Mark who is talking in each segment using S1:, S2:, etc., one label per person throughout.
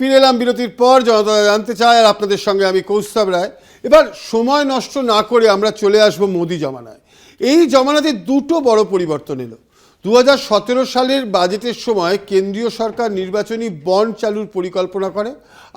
S1: ফিরে এলাম বিরতির পর জনতা জানতে চায় আর আপনাদের সঙ্গে আমি কৌস্তব রায়। এবার সময় নষ্ট না করে আমরা চলে আসব মোদি জমানায়। এই জমানাতে দুটো বড় পরিবর্তন এলো। দু হাজার সতেরো সালের বাজেটের সময় কেন্দ্রীয় সরকার নির্বাচনী বন্ড চালুর পরিকল্পনা করে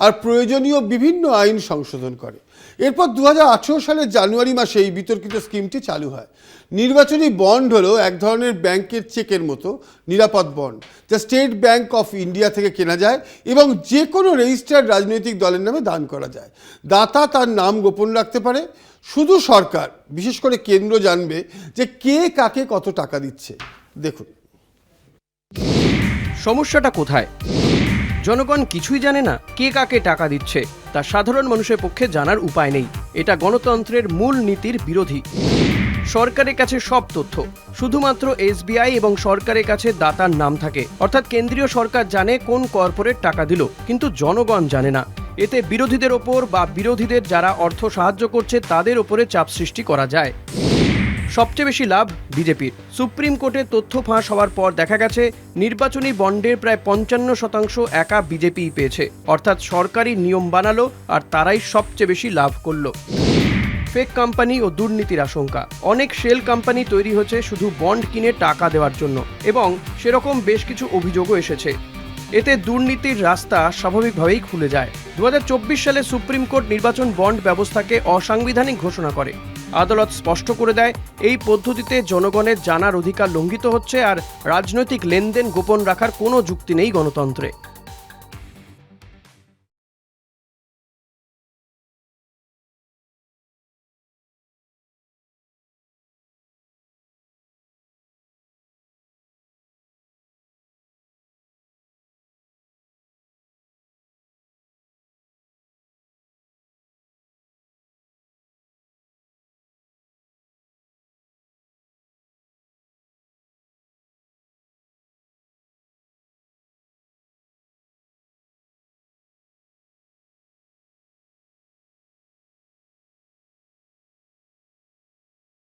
S1: আর প্রয়োজনীয় বিভিন্ন আইন সংশোধন করে। এরপর দু হাজার আঠেরো সালের জানুয়ারি মাসে এই বিতর্কিত স্কিমটি চালু হয়। নির্বাচনী বন্ড হলো এক ধরনের ব্যাংকের চেকের মতো নিরাপদ বন্ড, যা স্টেট ব্যাংক অফ ইন্ডিয়া থেকে কেনা যায় এবং যে কোনো রেজিস্টার্ড রাজনৈতিক দলের নামে দান করা যায়। দাতা তার নাম গোপন রাখতে পারে। শুধু সরকার, বিশেষ করে কেন্দ্র জানবে যে কে কাকে কত টাকা দিচ্ছে। দেখুন।
S2: সমস্যাটা কোথায়? জনগণ কিছুই জানে না কে কাকে টাকা দিচ্ছে। তা সাধারণ মানুষের পক্ষে জানার উপায় নেই। এটা গণতন্ত্রের মূল নীতির বিরোধী। সরকারের কাছে সব তথ্য। শুধুমাত্র এসবিআই এবং সরকারের কাছে দাতার নাম থাকে। অর্থাৎ কেন্দ্রীয় সরকার জানে কোন কর্পোরেট টাকা দিল, কিন্তু জনগণ জানে না। এতে বিরোধীদের ওপর বা বিরোধীদের যারা অর্থ সাহায্য করছে, তাদের ওপরে চাপ সৃষ্টি করা যায়। সবচেয়ে বেশি লাভ বিজেপির। সুপ্রিম কোর্টে তথ্য ফাঁস হওয়ার পর দেখা গেছে, নির্বাচনী বন্ডের প্রায় পঞ্চান্ন শতাংশ একা বিজেপিই পেয়েছে। অর্থাৎ সরকারি নিয়ম বানালো আর তারাই সবচেয়ে বেশি লাভ করল। ফেক কোম্পানি ও দুর্নীতির আশঙ্কা। অনেক শেল কোম্পানি তৈরি হচ্ছে শুধু বন্ড কিনে টাকা দেওয়ার জন্য এবং সেরকম বেশ কিছু অভিযোগও এসেছে। এতে দুর্নীতির রাস্তা স্বাভাবিকভাবেই খুলে যায়। দু হাজার চব্বিশ সালে সুপ্রিম কোর্ট নির্বাচন বন্ড ব্যবস্থাকে অসাংবিধানিক ঘোষণা করে। আদালত স্পষ্ট করে দেয়, এই পদ্ধতিতে জনগণের জানার অধিকার লঙ্ঘিত হচ্ছে আর রাজনৈতিক লেনদেন গোপন রাখার কোনো যুক্তি নেই গণতন্ত্রে।